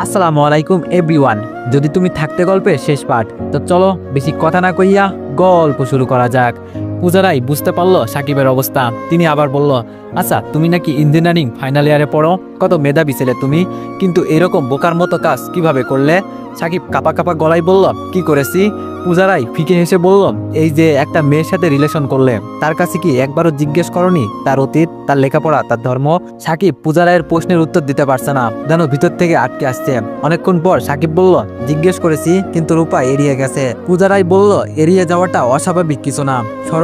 আসসালামু আলাইকুম এভরিওয়ান যদি তুমি থাকতে গল্পের শেষ পাঠ, তো চলো বেশি কথা না কইয়া গল্প শুরু করা যাক। পূজারাই বুঝতে পারল সাকিবের অবস্থা। তিনি আবার বলল আচ্ছা তুমি নাকি ইঞ্জিনিয়ারিং ফাইনাল ইয়ারে পড়ো? কত মেধাবী ছেলে তুমি। কিন্তু এরকম বোকার মতো কাজ কীভাবে করলে? সাকিব কাপা কাপা গলায় বলল, কি করেছি? পূজারাই ফিকে হেসে বলল, এই যে একটা মেয়ের সাথে রিলেশন করলে, তার কাছে কি একবারও জিজ্ঞেস করনি? তার অতীত, তার লেখাপড়া, তার ধর্ম? সাকিব পূজারায়ের প্রশ্নের উত্তর দিতে পারছে না, যেন ভিতর থেকে আটকে আসছে। অনেকক্ষণ পর সাকিব বলল, জিজ্ঞেস করেছি, কিন্তু রূপা এড়িয়ে গেছে। পূজারাই বলল, এড়িয়ে যাওয়াটা অস্বাভাবিক কিছু না।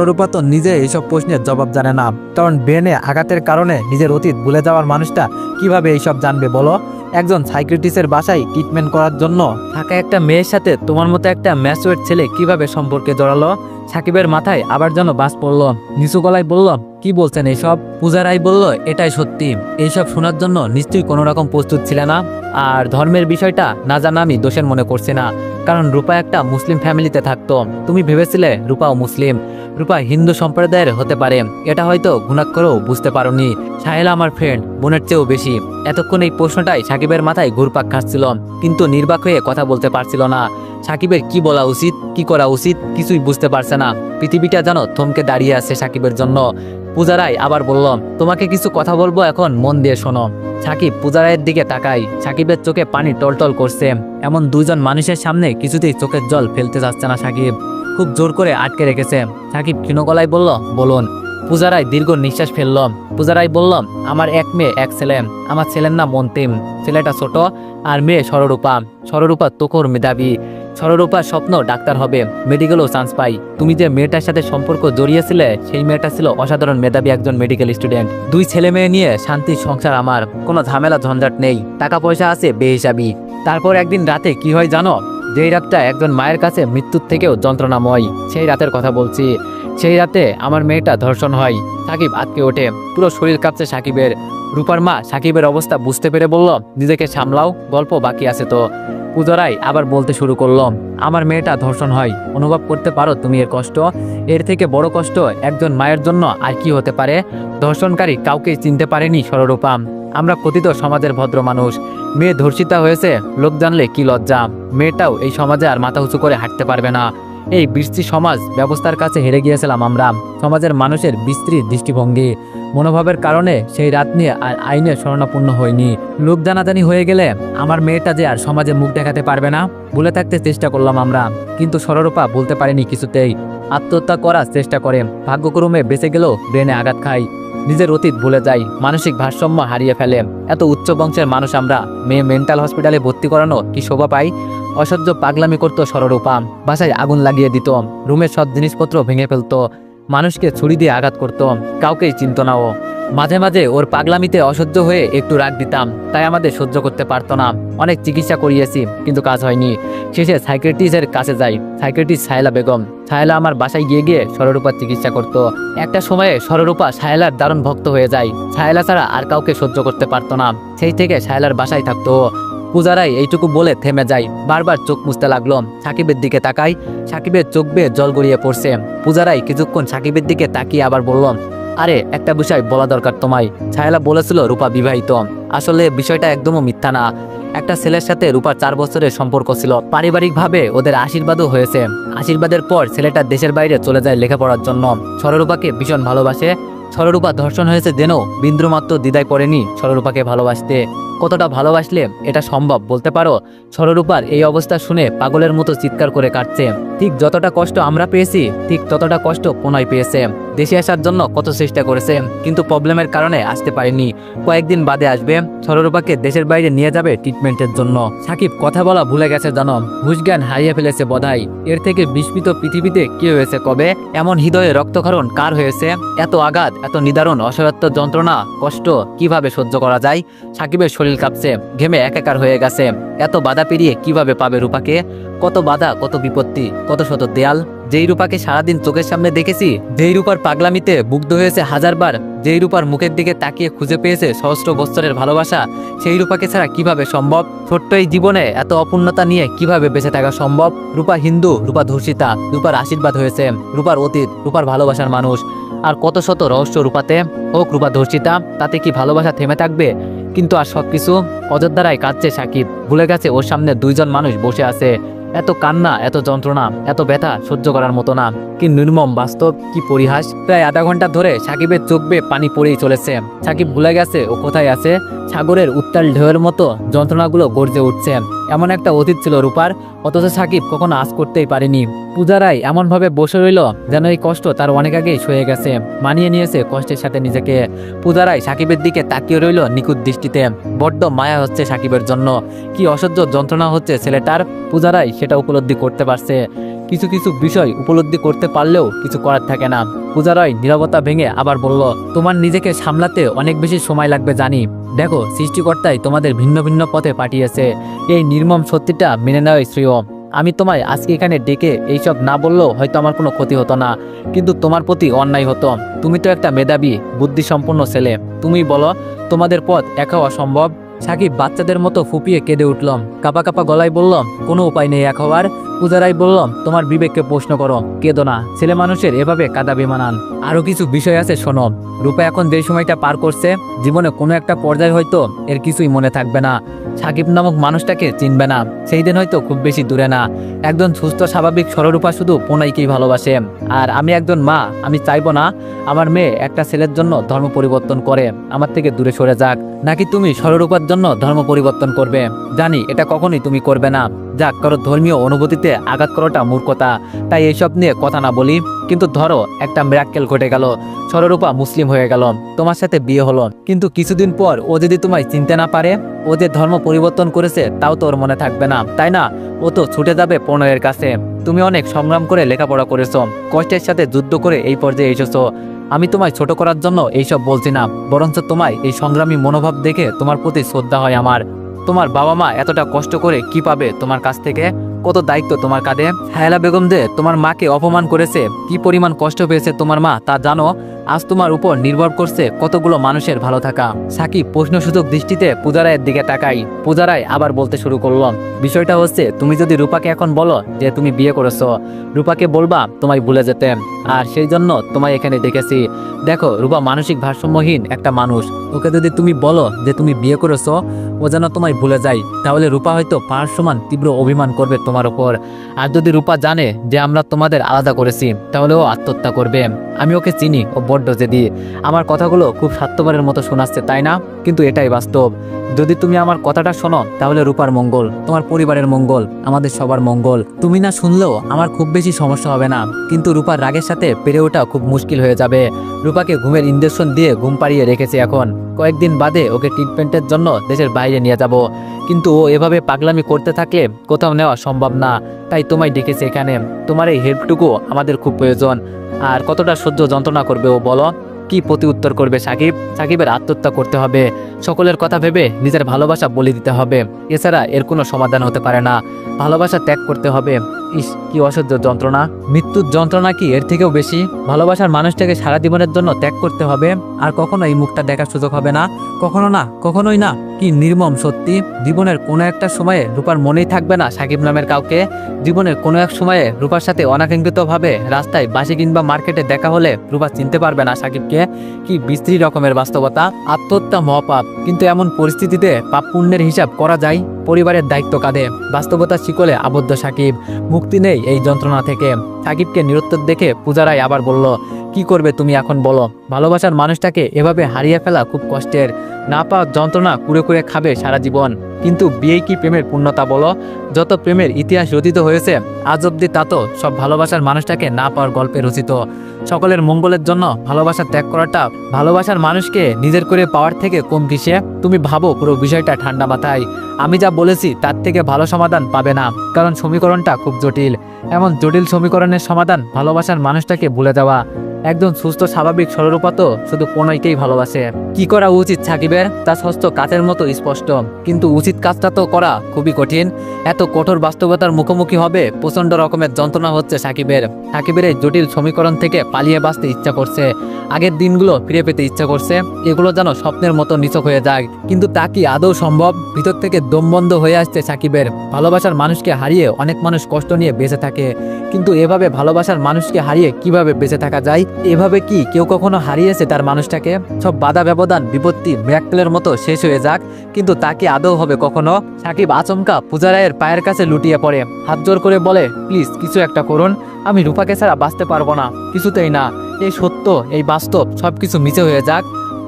সররূপা তো নিজে এইসব প্রশ্নের জবাব জানে না। কারণ ব্রেনে আঘাতের কারণে নিজের অতীত ভুলে যাওয়ার মানুষটা কীভাবে এইসব জানবে বলো? একজন সাইক্রেটিসের বাসায় ট্রিটমেন্ট করার জন্য থাকা একটা মেয়ের সাথে তোমার মতো একটা ম্যাচুয়ার ছেলে কীভাবে সম্পর্কে জড়ালো? সাকিবের মাথায় আবার যেন বাস পড়ল। নিচু গলায় বলল, কি বলছেন এইসব পূজারাই বলল, এটাই সত্যি। এইসব শোনার জন্য নিশ্চয়ই কোনো রকম প্রস্তুত ছিল না। আর ধর্মের বিষয়টা না জানা আমি দোষের মনে করছি না। কারণ রূপা একটা মুসলিম ফ্যামিলিতে থাকতো। তুমি ভেবেছিলে রূপাও মুসলিম। রূপা হিন্দু সম্প্রদায়ের হতে পারে। এটা হয়তো ঘুণাক্ষরেও বুঝতে পারোনি। সাহেলা আমার ফ্রেন্ড বোনের চেয়েও বেশি। এতক্ষণ এই প্রশ্নটাই সাকিবের মাথায় ঘুরপাক খাচ্ছিল। কিন্তু নির্বাক হয়ে কথা বলতে পারছিল না। সাকিবের কি বলা উচিত, কি করা উচিত, কিছুই বুঝতে পারছে না। পৃথিবীটা যেন থমকে দাঁড়িয়ে আছে সাকিবের জন্য। পূজারাই আবার বলল, তোমাকে কিছু কথা বলব এখন, মন দিয়ে শোনো। সাকিব পূজারায়ের দিকে তাকাই সাকিবের চোখে পানি টলটল করছে। এমন দুইজন মানুষের সামনে কিছুতেই চোখের জল ফেলতে যাচ্ছে না সাকিব। খুব জোর করে আটকে রেখেছে। সাকিব ক্ষীণ গলায় বলল, বলুন। পূজারাই দীর্ঘ নিঃশ্বাস ফেলল। পূজারাই বলল, আমার এক মেয়ে, এক ছেলে। আমার ছেলের নাম মন্তিম ছেলেটা ছোট আর মেয়ে সররূপা সররূপা তোকর মেধাবী। সররূপার স্বপ্ন ডাক্তার হবে। মেডিকেলও চান্স পাই। তুমি যে মেয়েটার সাথে সম্পর্ক জড়িয়েছিলে, সেই মেয়েটা ছিল অসাধারণ মেধাবী একজন মেডিকেল স্টুডেন্ট দুই ছেলে মেয়ে নিয়ে শান্তির সংসার আমার। কোনো ঝামেলা, ঝঞ্ঝাট নেই। টাকা পয়সা আছে, বেহিসাবি। তারপর একদিন রাতে কি হয় জানো? যেই রাতটা একজন মায়ের কাছে মৃত্যুর থেকেও যন্ত্রণাময়, সেই রাতের কথা বলছি। সেই রাতে আমার মেয়েটা ধর্ষণ হয়। সাকিব আটকে ওঠে। পুরো শরীর কাঁপছে সাকিবের। রূপার মা সাকিবের অবস্থা বুঝতে পেরে বলল, নিজেকে সামলাও, গল্প বাকি আছে তো। পূজারাই আবার বলতে শুরু করল, আমার মেয়েটা ধর্ষণ হয়। অনুভব করতে পারো তুমি এর কষ্ট। এর থেকে বড় কষ্ট একজন মায়ের জন্য আর কি হতে পারে? ধর্ষণকারী কাউকে চিনতে পারেনি সররূপা আমরা কথিত সমাজের ভদ্র মানুষ। মেয়ে ধর্ষিতা হয়েছে, লোক জানলে কি লজ্জা। মেয়েটাও এই সমাজে আর মাথা উঁচু করে হাঁটতে পারবে না। এই বৃষ্টি সমাজ ব্যবস্থার কাছে হেরে গিয়েছিলাম আমরা। সমাজের মানুষের বিস্তৃত দৃষ্টিভঙ্গি। মনোভাবের কারণে সেই রাত নিয়ে আর আইনে শরণাপন্ন হয়নি লোক জানাজানি হয়ে গেলে আমার মেয়েটা যে আর সমাজে মুখ দেখাতে পারবে না ভুলে থাকতে চেষ্টা করলাম আমরা। কিন্তু সররূপা বলতে পারেনি কিছুতেই। আত্মহত্যা করার চেষ্টা করে। ভাগ্যক্রমে বেঁচে গেলেও ব্রেনে আঘাত খাই নিজের অতীত ভুলে যাই, মানসিক ভারসাম্য হারিয়ে ফেলে। এত উচ্চ বংশের মানুষ আমরা, মেয়ে মেন্টাল হসপিটালে ভর্তি করানো কি শোভা পাই? অসহ্য পাগলামি করতো সররূপা বাসায় আগুন লাগিয়ে দিত রুমের সব জিনিসপত্র ভেঙে ফেলতো। মানুষকে ছুরি দিয়ে আঘাত করতো। কাউকেই চিনত না ও। মাঝে মাঝে ওর পাগলামিতে অসহ্য হয়ে একটু রাগ দিতাম, তাই আমাদের সহ্য করতে পারতো না। অনেক চিকিৎসা করিয়েছি, কিন্তু কাজ হয়নি। শেষে সাইকেট্রিস্টের কাছে যাই। সাইকেট্রিস্ট সায়লা বেগম। সায়লা আমার বাসায় গিয়ে গিয়ে সররূপার চিকিৎসা করত। একটা সময়ে সররূপা সায়লার দারুণ ভক্ত হয়ে যায়। সায়লা ছাড়া আর কাউকে সহ্য করতে পারতো না। সেই থেকে সায়লার বাসায় থাকতো। পূজারাই এইটুকু বলে থেমে যায়। বারবার চোখ মুছতে লাগল। সাকিবের দিকে তাকাই সাকিবের চোখ বেয়ে জল গড়িয়ে পড়ছে। পূজারাই কিছুক্ষণ সাকিবের দিকে তাকিয়ে আবার বলল, আরে, একটা বিষয় বলা দরকার তোমায়। ছায়লা বলেছিল রূপা বিবাহিত। আসলে বিষয়টা একদমও মিথ্যা না। একটা ছেলের সাথে রূপার চার বছরের সম্পর্ক ছিল। পারিবারিকভাবে ওদের আশীর্বাদও হয়েছে। আশীর্বাদের পর ছেলেটা দেশের বাইরে চলে যায় লেখাপড়ার জন্য। সররূপাকে ভীষণ ভালোবাসে। সররূপা ধর্ষণ হয়েছে জেনেও বিন্দুমাত্র দ্বিদায় পড়েনি সররূপাকে ভালোবাসতে। কতটা ভালোবাসলে এটা সম্ভব বলতে পারো? সররূপার এই অবস্থা শুনে পাগলের মতো চিৎকার করে কাটছে। ঠিক যতটা কষ্ট আমরা পেয়েছি, ঠিক ততটা কষ্ট পোনায় পেয়েছে। দেশে আসার জন্য কত চেষ্টা করেছে, কিন্তু প্রবলেমের কারণে আসতে পারেনি। কয়েকদিন বাদে আসবে, সররূপাকে দেশের বাইরে নিয়ে যাবে ট্রিটমেন্টের জন্য। সাকিব, কথা বলা ভুলে গেছে জানো হুশজ্ঞান হারিয়ে ফেলেছে বধাই এর থেকে বিস্মিত পৃথিবীতে কি হয়েছে কবে? এমন হৃদয়ে রক্তক্ষরণ কার হয়েছে? এত আঘাত, এত নিদারুণ, অসহায়ত্ব যন্ত্রণা, কষ্ট, কীভাবে সহ্য করা যায়? সাকিবের শরীর কাঁপছে, ঘেমে একাকার হয়ে গেছে। এত বাধা পেরিয়ে কীভাবে পাবে রূপাকে? কত বাধা, কত বিপত্তি, কত শত দেয়াল? যেই রূপাকে সারাদিন চোখের সামনে দেখেছি যেই রূপার পাগলামিতে মুগ্ধ হয়েছে হাজারবার। যেই রূপার মুখের দিকে তাকিয়ে খুঁজে পেয়েছে সহস্র বৎসরের ভালোবাসা। সেই রূপাকে ছাড়া কীভাবে সম্ভব? ছোট্ট এই জীবনে এত অপূর্ণতা নিয়ে কীভাবে বেঁচে থাকা সম্ভব? রূপা হিন্দু, রূপা ধর্ষিতা, রূপার আশীর্বাদ হয়েছে, রূপার অতীত, রূপার ভালোবাসার মানুষ। আর কত শত রহস্য রূপাতে। হোক, রূপা ধর্ষিতা, তাতে কি ভালোবাসা থেমে থাকবে? কিন্তু আর সবকিছু অযোধ্যারাই কাঁদছে সাকিব। ভুলে গেছে ওর সামনে দুইজন মানুষ বসে আছে। এত কান্না, এত যন্ত্রণা, এত ব্যথা সহ্য করার মতো না। কি নির্মম বাস্তব, কি পরিহাস। প্রায় আধা ঘণ্টা ধরে সাকিবের চোখ বেয়ে পানি পড়েই চলেছে। সাকিব ভুলে গেছে ও কোথায় আছে। সাগরের উত্তাল ঢেউয়ের মতো যন্ত্রণাগুলো গর্জে উঠছে। এমন একটা অতীত ছিল রূপার, অথচ সাকিব কখনো আজ করতেই পারেনি। পূজারাই এমনভাবে বসে রইল যেন এই কষ্ট তার অনেক আগেই সয়ে গেছে, মানিয়ে নিয়েছে কষ্টের সাথে নিজেকে। পূজারাই সাকিবের দিকে তাকিয়ে রইল নিখুঁত দৃষ্টিতে। বড্ড মায়া হচ্ছে সাকিবের জন্য। কি অসহ্য যন্ত্রণা হচ্ছে ছেলেটার পূজারাই সেটা উপলব্ধি করতে পারছে। কিছু কিছু বিষয় উপলব্ধি করতে পারলেও কিছু করার থাকে না। পূজারয় নীরবতা ভেঙে আবার বলল, তোমার নিজেকে সামলাতে অনেক বেশি সময় লাগবে জানি। দেখো, সৃষ্টিকর্তাই তোমাদের ভিন্ন ভিন্ন পথে পাঠিয়েছে। এই নির্মম সত্যিটা মেনে নেওয়াই শ্রেয়। আমি তোমায় আজকে এখানে ডেকে এইসব না বললেও হয়তো আমার কোনো ক্ষতি হতো না। কিন্তু তোমার প্রতি অন্যায় হতো। তুমি তো একটা মেধাবী, বুদ্ধিসম্পন্ন ছেলে। তুমি বলো, তোমাদের পথ একা অসম্ভব? সাকিব বাচ্চাদের মতো ফুপিয়ে কেঁদে উঠলাম কাপা কাপা গলায় বললাম কোনো উপায় নেই, এক হওয়ার। পূজারাই বললাম, তোমার বিবেককে প্রশ্ন করো, কেঁদো না। ছেলে মানুষের এভাবে কাদা মানান আরও কিছু বিষয় আছে, শোনো। রূপা এখন যে সময়টা পার করছে, জীবনে কোনো একটা পর্যায়ে হয়তো এর কিছুই মনে থাকবে না। সাকিব নামক মানুষটাকে চিনবে না। সেই দিন হয়তো খুব বেশি দূরে না। একজন সুস্থ, স্বাভাবিক সররূপা শুধু পোনাইকেই ভালোবাসে। আর আমি একজন মা, আমি চাইব না আমার মেয়ে একটা ছেলের জন্য ধর্ম পরিবর্তন করে। আমার থেকে দূরে সরে যাক। নাকি তুমি সররূপার জন্য ধর্ম পরিবর্তন করবে? জানি এটা কখনোই তুমি করবে না। যাক কারও ধর্মীয় অনুভূতিতে আঘাত করাটা মূর্খতা। তাই এইসব নিয়ে কথা না বলি, কিন্তু ধরো, একটা মিরাক্কেল ঘটে গেল। সররূপা মুসলিম হয়ে গেল। তোমার সাথে বিয়ে হলো। কিন্তু কিছুদিন পর ও যদি তোমায় চিনতে না পারে, ও যে ধর্ম পরিবর্তন করেছে, তাও তো ওর মনে থাকবে না। তাই না? ও তো ছুটে যাবে প্রণয়ের কাছে। তুমি অনেক সংগ্রাম করে লেখাপড়া করেছ। কষ্টের সাথে যুদ্ধ করে এই পর্যায়ে এসেছ। আমি তোমায় ছোট করার জন্য এইসব বলছি না। বরঞ্চ তোমায় এই সংগ্রামী মনোভাব দেখে তোমার প্রতি শ্রদ্ধা হয় আমার। তোমার বাবা মা এতটা কষ্ট করে কি পাবে তোমার কাছ থেকে? কত দায়িত্ব তোমার কাঁধে? হায়লা বেগম দে, তোমার মাকে অপমান করেছে। কি পরিমাণ কষ্ট পেয়েছে তোমার মা, তা জানো? আজ তোমার উপর নির্ভর করছে কতগুলো মানুষের ভালো থাকা। সাকিব প্রশ্নসূচক দৃষ্টিতে পূজারায়ের দিকে তাকাই। পূজারায় আবার বলতে শুরু করলাম, বিষয়টা হচ্ছে তুমি যদি রূপাকে এখন বলো যে তুমি বিয়ে করেছ, রূপাকে বলবা তোমায় ভুলে যেতে। আর সেই জন্য তোমায় এখানে দেখেছি। দেখো, রূপা মানসিক ভারসাম্যহীন একটা মানুষ। ওকে যদি তুমি বলো যে তুমি বিয়ে করেছ, ও যেন তোমায় ভুলে যায়। তাহলে রূপা হয়তো পাঁচ সমান তীব্র অভিমান করবে তোমার ওপর আর যদি রূপা জানে যে আমরা তোমাদের আলাদা করেছি, তাহলে ও আত্মহত্যা করবে। আমি ওকে চিনি, ও বড্ড জেদি আমার কথাগুলো খুব স্বার্থপরের মতো শোনাচ্ছে, তাই না? কিন্তু এটাই বাস্তব। যদি তুমি আমার কথাটা শোনো, তাহলে রূপার মঙ্গল, তোমার পরিবারের মঙ্গল, আমাদের সবার মঙ্গল। তুমি না শুনলেও আমার খুব বেশি সমস্যা হবে না, কিন্তু রূপার রাগের সাথে পেরে ওঠা খুব মুশকিল হয়ে যাবে। রূপাকে ঘুমের ইঞ্জেকশন দিয়ে ঘুম পাড়িয়ে রেখেছে এখন। কয়েকদিন বাদে ওকে ট্রিটমেন্টের জন্য দেশের বাইরে নিয়ে যাব। কিন্তু ও এভাবে পাগলামি করতে থাকলে কোথাও নেওয়া সম্ভব না। তাই তোমায় ডেকেছে এখানে। তোমার এই হেল্পটুকু আমাদের খুব প্রয়োজন। আর কতটা সহ্য যন্ত্রণা করবে ও বলো? কি প্রতি উত্তর করবে সাকিব? সাকিবের আত্মহত্যা করতে হবে। সকলের কথা ভেবে নিজের ভালোবাসা বলে দিতে হবে। এছাড়া এর কোনো সমাধান হতে পারে না। ভালোবাসা ত্যাগ করতে হবে। ইস, কি অসহ্য যন্ত্রণা। মৃত্যুর যন্ত্রণা কি এর থেকেও বেশি? ভালোবাসার মানুষটাকে সারা জীবনের জন্য ত্যাগ করতে হবে, আর কখনো এই মুখটা দেখার সুযোগ হবে না। কখনো না, কখনোই না। কি নির্মম সত্যি। জীবনের কোনো একটা সময়ে রূপার মনেই থাকবে না সাকিব নামের কাউকে। জীবনের কোনো এক সময়ে রূপার সাথে অনাকাঙ্ক্ষিতভাবে রাস্তায় বাসে কিংবা মার্কেটে দেখা হলে রূপা চিনতে পারবে না সাকিবকে। কি বিস্ত্রী রকমের বাস্তবতা। আত্মহত্যা মহাপাপ। কিন্তু এমন পরিস্থিতিতে পাপ পুণ্যের হিসাব করা যায়? পরিবারের দায়িত্ব কাঁধে। বাস্তবতা শিকলে আবদ্ধ সাকিব। মুক্তি নেই এই যন্ত্রণা থেকে। সাকিবকে নিরুত্তর দেখে পূজারাই আবার বলল কি করবে তুমি এখন বলো? ভালোবাসার মানুষটাকে এভাবে হারিয়ে ফেলা খুব কষ্টের। না পাওয়া যন্ত্রণা কুড়ে কুড়ে খাবে সারা জীবন। কিন্তু বিয়ে কি প্রেমের পূর্ণতা বলো? যত প্রেমের ইতিহাস রচিত হয়েছে, আজ অব্দি তা তো সব ভালোবাসার মানুষটাকে না পাওয়ার গল্পে রচিত। সকলের মঙ্গলের জন্য ভালোবাসা ত্যাগ করাটা ভালোবাসার মানুষকে নিজের করে পাওয়ার থেকে কম কিসে? তুমি ভাবো পুরো বিষয়টা ঠান্ডা মাথায়। আমি যা বলেছি তার থেকে ভালো সমাধান পাবে না, কারণ সমীকরণটা খুব জটিল। এমন জটিল সমীকরণের সমাধান ভালোবাসার মানুষটাকে ভুলে যাওয়া। একজন সুস্থ, স্বাভাবিক সররূপা তো শুধু প্রণয়কেই ভালোবাসে। কি করা উচিত সাকিবের? তা স্বস্থ কাচের মতো স্পষ্ট। কিন্তু উচিত কাজটা তো করা খুবই কঠিন। এত কঠোর বাস্তবতার মুখোমুখি হবে, প্রচণ্ড রকমের যন্ত্রণা হচ্ছে সাকিবের। সাকিবের এই জটিল সমীকরণ থেকে পালিয়ে বাঁচতে ইচ্ছা করছে। আগের দিনগুলো ফিরে পেতে ইচ্ছা করছে। এগুলো যেন স্বপ্নের মতো নিচক হয়ে যায়। কিন্তু তা কি আদৌ সম্ভব? ভিতর থেকে দম বন্ধ হয়ে আসছে সাকিবের। ভালোবাসার মানুষকে হারিয়ে অনেক মানুষ কষ্ট নিয়ে বেঁচে থাকে। কিন্তু এভাবে ভালোবাসার মানুষকে হারিয়ে কীভাবে বেঁচে থাকা যায়? এভাবে কি কেউ কখনো হারিয়েছে তার মানুষটাকে? সব বাধা, ব্যবধান, বিপত্তি ম্যাকলের মতো শেষ হয়ে যাক, কিন্তু তাকে আদৌ হবে কখনো? সাকিব আচমকা পূজা রায়ের পায়ের কাছে লুটিয়ে পড়ে। হাত জোর করে বলে, প্লিজ, কিছু একটা করুন। আমি রূপাকে ছাড়া বাঁচতে পারব না। কিছুতেই না। এই সত্য, এই বাস্তব, সবকিছু মিছে হয়ে যাক।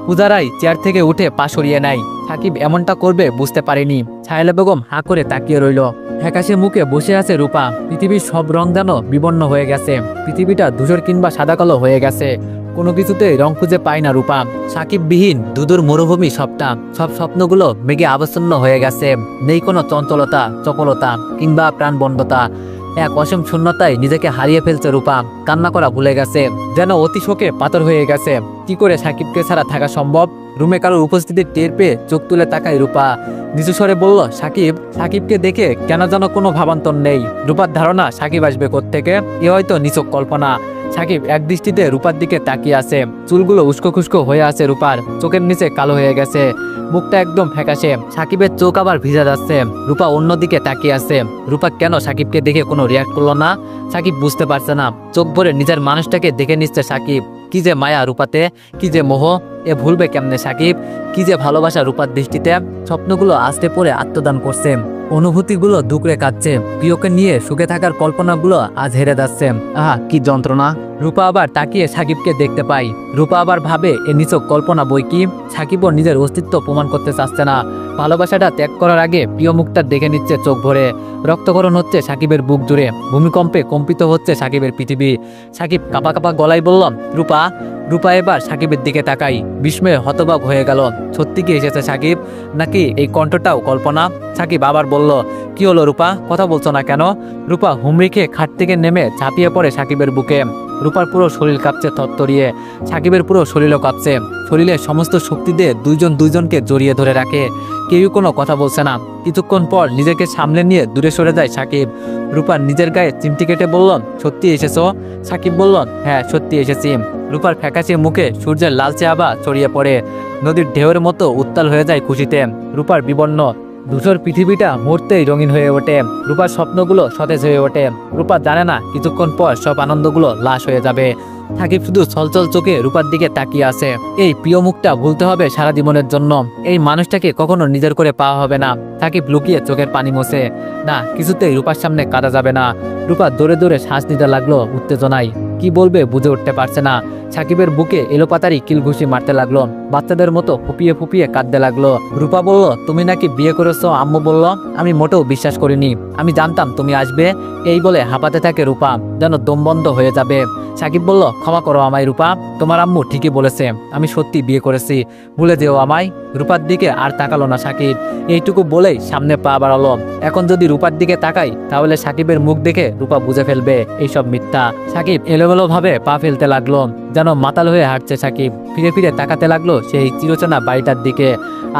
পূজারাই চেয়ার থেকে উঠে পা সরিয়ে নেয়। সাকিব এমনটা করবে বুঝতে পারেনি। ছায়লা বেগম হা করে তাকিয়ে রইল। ফ্যাকাশে মুখে বসে আছে রূপা। পৃথিবীর সব রং যেন বিবর্ণ হয়ে গেছে। পৃথিবীটা ধূসর কিংবা সাদা কালো হয়ে গেছে। কোনো কিছুতেই রং খুঁজে পায় না রূপা। সাকিববিহীন দুদুর মরুভূমি সবটা, সব স্বপ্নগুলো মেঘে আবচ্ছন্ন হয়ে গেছে। নেই কোনো চঞ্চলতা, চকলতা কিংবা প্রাণবন্ধতা এক অসীম শূন্যতায় নিজেকে হারিয়ে ফেলছে রূপা। কান্না করা ভুলে গেছে, যেন অতি শোকে পাতর হয়ে গেছে। কি করে সাকিবকে ছাড়া থাকা সম্ভব? রুমে কারোর উপস্থিতি টের পেয়ে চোখ তুলে তাকায় রূপা। নিচু স্বরে বলল, সাকিব, সাকিবকে দেখে কেন যেন কোনো ভাবান্তর নেই? রূপার ধারণা সাকিব আসবে থেকে এ হয়তো নিচক কল্পনা। সাকিব এক দৃষ্টিতে রূপার দিকে তাকিয়ে আছে। চুলগুলো উস্কো খুস্কো হয়ে আছে রূপার। চোখের নিচে কালো হয়ে গেছে। মুখটা একদম ফ্যাকাশে। সাকিবের চোখ আবার ভিজা যাচ্ছে। রূপা অন্যদিকে তাকিয়ে আছে। রূপা কেন সাকিবকে দেখে কোনো রিয়াক্ট করল না? সাকিব বুঝতে পারছে না। চোখ ভরে নিজের মানুষটাকে দেখে নিচ্ছে সাকিব। কি যে মায়া রূপাতে, কি যে মোহ। এ ভুলবে কেমনে সাকিব? কি যে ভালোবাসা রূপার দৃষ্টিতে স্বপ্নগুলো আস্তে পড়ে আত্মদান করছে। অনুভূতিগুলো দুকড়ে কাটছে প্রিয়কে নিয়ে সুখে থাকার কল্পনাগুলো আজ হেরে যাচ্ছে। আহা, কি যন্ত্রণা। রূপা আবার তাকিয়ে সাকিবকে দেখতে পাই রূপা আবার ভাবে, এ নিচক কল্পনা বই কি? সাকিবও নিজের অস্তিত্ব প্রমাণ করতে চাচ্ছে না। ভালোবাসাটা ত্যাগ করার আগে প্রিয় মুখটা দেখে নিচ্ছে চোখ ভরে। রক্তকরণ হচ্ছে সাকিবের বুক জুড়ে। ভূমিকম্পে কম্পিত হচ্ছে সাকিবের পৃথিবী। সাকিব কাপা কাপা গলায় বললাম রূপা রূপা এবার সাকিবের দিকে তাকাই। বিস্ময়ে হতবাক হয়ে গেল, সত্যি কি এসেছে সাকিব? নাকি এই কণ্ঠটাও কল্পনা? সাকিব আবার বলল, কি হলো রূপা? কথা বলছো না কেন? রূপা হুমড়ি খেয়ে খাট থেকে নেমে ঝাঁপিয়ে পড়ে সাকিবের বুকে। রূপার পুরো শরীর কাঁপছে থরথরিয়ে সাকিবের পুরো শরীরও কাঁপছে। শরীরে সমস্ত শক্তি দিয়ে দুইজন দুইজনকে জড়িয়ে ধরে রাখে। কেউ কোনো কথা বলছে না। কিছুক্ষণ পর নিজেকে সামলে নিয়ে দূরে সরে যায় সাকিব। রূপার নিজের গায়ে চিমটি কেটে বলল, সত্যি এসেছ? সাকিব বলল হ্যাঁ সত্যি এসেছি। রূপার ফ্যাকাশে মুখে সূর্যের লালচে আবা ছড়িয়ে পড়ে। নদীর ঢেউয়ের মতো উত্তাল হয়ে যায় খুশিতে। রূপার বিবর্ণ ধূসর পৃথিবীটা মুহূর্তেই রঙিন হয়ে ওঠে। রূপার স্বপ্নগুলো সতেজ হয়ে ওঠে। রূপা জানে না কিছুক্ষণ পর সব আনন্দগুলো লাশ হয়ে যাবে। সাকিব শুধু ছলছল চোখে রূপার দিকে তাকিয়ে আছে। এই প্রিয় মুখটা ভুলতে হবে সারা জীবনের জন্য। এই মানুষটাকে কখনো নিজের করে পাওয়া হবে না। সাকিব লুকিয়ে চোখের পানি মোছে। না, কিছুতেই রূপার সামনে কাটা যাবে না। রূপা দৌড়ে দৌড়ে শ্বাস নিতে লাগল উত্তেজনায়। কি বলবে বুঝে উঠতে পারছে না। সাকিবের বুকে এলোপাতারি কিলঘুষি মারতে লাগল। বাচ্চাদের মতো ফুপিয়ে ফুপিয়ে কাঁদতে লাগল। রূপা বলল, তুমি নাকি বিয়ে করেছ? আম্মু বলল, আমি মোটেও বিশ্বাস করিনি। আমি জানতাম তুমি আসবে। এই বলে হাঁপাতে থাকে রূপা, যেন দম বন্ধ হয়ে যাবে। সাকিব বলল, ক্ষমা করো আমায় রূপা, তোমার আম্মু ঠিকই বলেছে, আমি সত্যি বিয়ে করেছি, ভুলে যেও আমায়। রূপার দিকে আর তাকালো না সাকিব। এইটুকু বলেই সামনে পা বাড়ালো। এখন যদি রূপার দিকে তাকাই, তাহলে সাকিবের মুখ দেখে রূপা বুঝে ফেলবে, এইসব মিথ্যা। সাকিব এলোমেলো ভাবে পা ফেলতে লাগল। যেন মাতাল হয়ে হাঁটছে সাকিব। ফিরে ফিরে তাকাতে লাগল সেই চিরচেনা বাড়িটার দিকে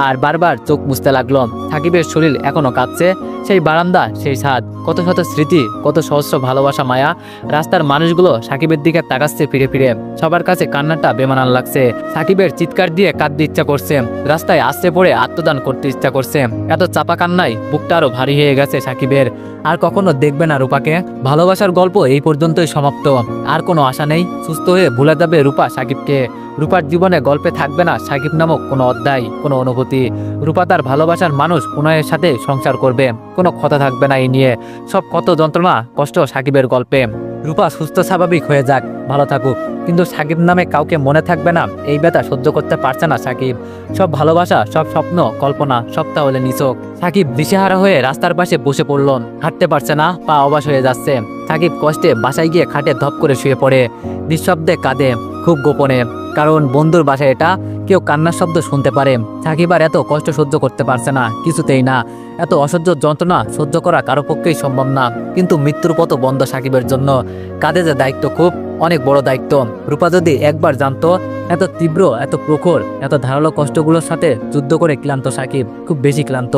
আর বারবার চোখ মুছতে লাগল। সাকিবের শরীর এখনও কাঁপছে, সেই বারান্দা, সেই ছাদ। কত শত স্মৃতি, কত সহস্র ভালোবাসা মায়া রাস্তার মানুষগুলো সাকিবের দিকে তাকাচ্ছে ফিরে ফিরে। সবার কাছে কান্নাটা বেমানান লাগছে। সাকিবের চিৎকার দিয়ে কাঁদতে ইচ্ছা করছে। রাস্তায় আসতে পড়ে আত্মদান করতে ইচ্ছা করছে। এত চাপা কান্নায় বুকটা আরও ভারী হয়ে গেছে সাকিবের। আর কখনো দেখবে না রূপাকে। ভালোবাসার গল্প এই পর্যন্তই সমাপ্ত। আর কোনো আশা নেই? সুস্থ হয়ে ভুলে যাবে রূপা সাকিবকে, রূপার জীবনে গল্পে থাকবে না সাকিব নামক কোনো অধ্যায়, কোনো অনুভূতি। রূপা তার ভালোবাসার মানুষ পুনয়ের সাথে সংসার করবে, কোনো কথা থাকবে না এই নিয়ে। সব কত যন্ত্রণা কষ্ট সাকিবের গল্পে। রূপা সুস্থ স্বাভাবিক হয়ে যাক, ভালো থাকুক। কিন্তু সাকিব নামে কাউকে মনে থাকবে না। এই ব্যথা সহ্য করতে পারছে না সাকিব। সব ভালোবাসা, সব স্বপ্ন, কল্পনা, সব তাহলে নিচক সাকিব দিশেহারা হয়ে রাস্তার পাশে বসে পড়ল। হাঁটতে পারছে না, পা অবাস হয়ে যাচ্ছে। সাকিব কষ্টে বাসায় গিয়ে খাটে ধপ করে শুয়ে পড়ে। নিঃশব্দে কাঁদে, খুব গোপনে। কারণ বন্ধুর বাসায় এটা কেউ কান্নার শব্দ শুনতে পারে। সাকিব আর এত কষ্ট সহ্য করতে পারছে না, কিছুতেই না। এত অসহ্য যন্ত্রণা সহ্য করা কারও পক্ষেই সম্ভব না। কিন্তু মৃত্যুর পথ বন্ধ সাকিবের জন্য। কাঁধে যে দায়িত্ব খুব। অনেক বড় দায়িত্ব। রূপা যদি একবার জানতো এত তীব্র, এত প্রখর, এত ধারালো কষ্টগুলোর সাথে যুদ্ধ করে ক্লান্ত সাকিব, খুব বেশি ক্লান্ত।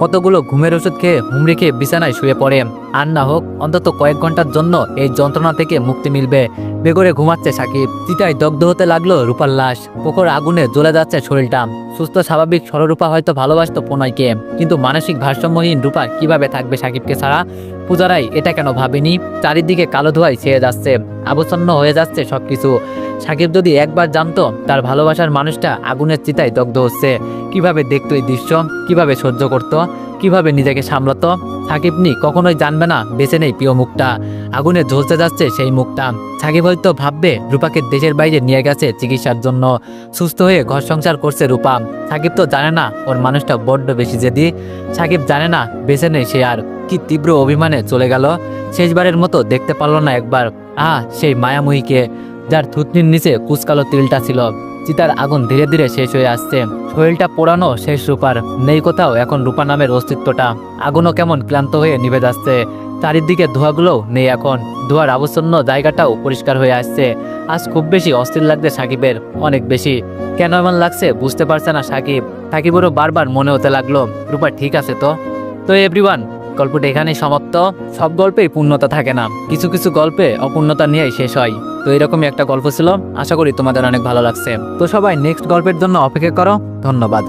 কতগুলো ঘুমের ওষুধ খেয়ে হুমড়ি খেয়ে বিছানায় শুয়ে পড়ে। আর না হোক, অন্তত কয়েক ঘণ্টার জন্য এই যন্ত্রণা থেকে মুক্তি মিলবে। বেগরে ঘুমাচ্ছে সাকিব। চিতায় দগ্ধ হতে লাগল রূপার লাশ। পোখর আগুনে জ্বলে যাচ্ছে শরীরটা। সুস্থ, স্বাভাবিক সররূপা হয়তো ভালোবাসতো প্রণয়কে। কিন্তু মানসিক ভারসাম্যহীন রূপা কীভাবে থাকবে সাকিবকে ছাড়া? পূজারাই এটা কেন ভাবেনি? চারিদিকে কালো ধোয়ায় ছেয়ে যাচ্ছে, আবচ্ছন্ন হয়ে যাচ্ছে সবকিছু। সাকিব যদি একবার জানতো, তার ভালোবাসার মানুষটা আগুনের চিতায় দগ্ধ হচ্ছে। কীভাবে দেখতো এই দৃশ্য? কীভাবে সহ্য করত? কীভাবে নিজেকে সামলাতো? সাকিব নি কখনোই জানবে না বেছে নেই প্রিয় মুখটা। আগুনে ঝলতে যাচ্ছে সেই মুখটা। সাকিব হয়তো ভাববে, রূপাকে দেশের বাইরে নিয়ে গেছে চিকিৎসার জন্য। সুস্থ হয়ে ঘর সংসার করছে রূপা। সাকিব তো জানে না, ওর মানুষটা বড্ড বেশি জেদি। সাকিব জানে না, বেঁচে নেই সে আর। কি তীব্র অভিমানে চলে গেল? শেষবারের মতো দেখতে পারল না একবার। আহ, সেই মায়াময়ীকে, যার থুতনির নিচে কুচকালো তিলটা ছিল। চিতার আগুন ধীরে ধীরে শেষ হয়ে আসছে। শরীরটা পোড়ানো শেষ রূপার। নেই কোথাও এখন রূপা নামের অস্তিত্বটা। আগুনও কেমন ক্লান্ত হয়ে নিভে যাচ্ছে। চারিদিকে ধোঁয়াগুলো নেই এখন। ধোঁয়ার আবচ্ছন্ন জায়গাটাও পরিষ্কার হয়ে আসছে। আজ খুব বেশি অস্থির লাগছে সাকিবের। অনেক বেশি। কেন এমন লাগছে বুঝতে পারছে না সাকিব। সাকিবেরও বারবার মনে হতে লাগল, রূপা ঠিক আছে তো? তো এভরিওয়ান গল্পটা এখানেই সমাপ্ত। সব গল্পেই পূর্ণতা থাকে না। কিছু কিছু গল্পে অপূর্ণতা নিয়েই শেষ হয়। তো এরকমই একটা গল্প ছিল। আশা করি তোমাদের অনেক ভালো লাগছে। তো সবাই নেক্সট গল্পের জন্য অপেক্ষা করো। ধন্যবাদ।